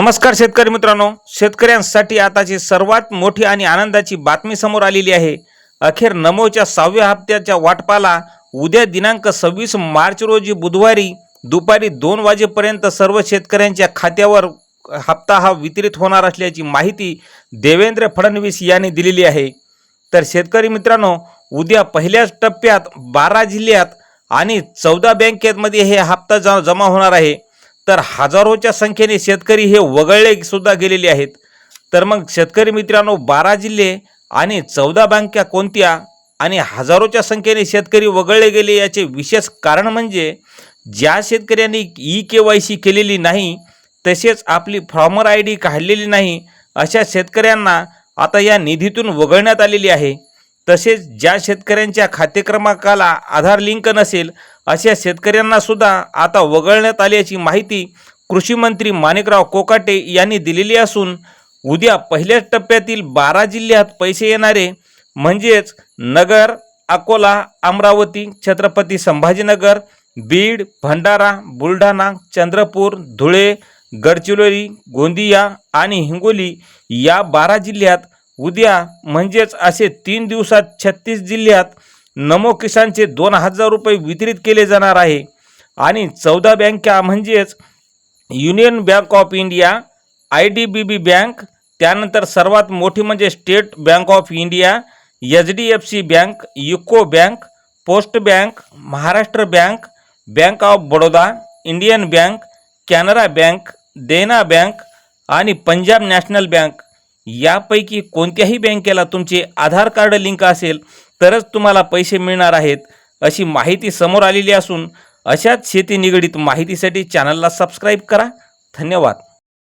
नमस्कार शेतकरी मित्रांनो. शेतकऱ्यांसाठी आताची सर्वात मोठी आणि आनंदाची बातमी समोर आलेली आहे. अखेर नमोच्या सहाव्या हप्त्याच्या वाटपाला उद्या दिनांक सव्वीस मार्च रोजी बुधवारी दुपारी दोन वाजेपर्यंत सर्व शेतकऱ्यांच्या खात्यावर हप्ता हा वितरित होणार असल्याची माहिती देवेंद्र फडणवीस यांनी दिलेली आहे. तर शेतकरी मित्रांनो उद्या पहिल्याच टप्प्यात बारा जिल्ह्यात आणि चौदा बँकेमध्ये हे हप्ता जा जमा होणार आहे. तर हजारोच्या संख्येने शेतकरी हे वगळले सुद्धा गेलेले आहेत. तर मग शेतकरी मित्रांनो बारा जिल्हे आणि चौदा बँका कोणत्या? आणि हजारोच्या संख्येने शेतकरी वगळले गेले याचे विशेष कारण म्हणजे ज्या शेतकऱ्यांनी ई के वाय सी केलेली नाही तसेच आपली फॉर्मर आय डी काढलेली नाही अशा शेतकऱ्यांना आता या निधीतून वगळण्यात आलेली आहे. तसेच ज्या शेतकऱ्यांच्या खाते क्रमांकाला आधार लिंक नसेल अशा शेतकऱ्यांना सुद्धा आता वगळण्यात आल्याची माहिती कृषी मंत्री माणिकराव कोकाटे यांनी दिलेली असून उद्या पहिल्याच टप्प्यातील बारा जिल्ह्यात पैसे येणारे म्हणजेच नगर अकोला अमरावती छत्रपती संभाजीनगर बीड भंडारा बुलढाणा चंद्रपूर धुळे गडचिरोली गोंदिया आणि हिंगोली या बारा जिल्ह्यात उद्या म्हणजेच असे तीन दिवसात छत्तीस जिल्ह्यात नमो किसानचे दोन हजार रुपये वितरित केले जाणार आहे. आणि चौदा बँका म्हणजेच union bank of India I D B B bank त्यानंतर सर्वात मोठी म्हणजे state bank of India H D F C bank UCO bank post bank Maharashtra bank bank of Baroda Indian bank Canara bank Dena bank आणि Punjab national bank. यापैकी कोणत्याही बँकेला तुमचे आधार card link असेल तरच तुम्हाला पैसे मिळणार आहेत अशी माहिती समोर आलेली असून अशाच शेती निगडीत माहितीसाठी चॅनलला सबस्क्राईब करा. धन्यवाद.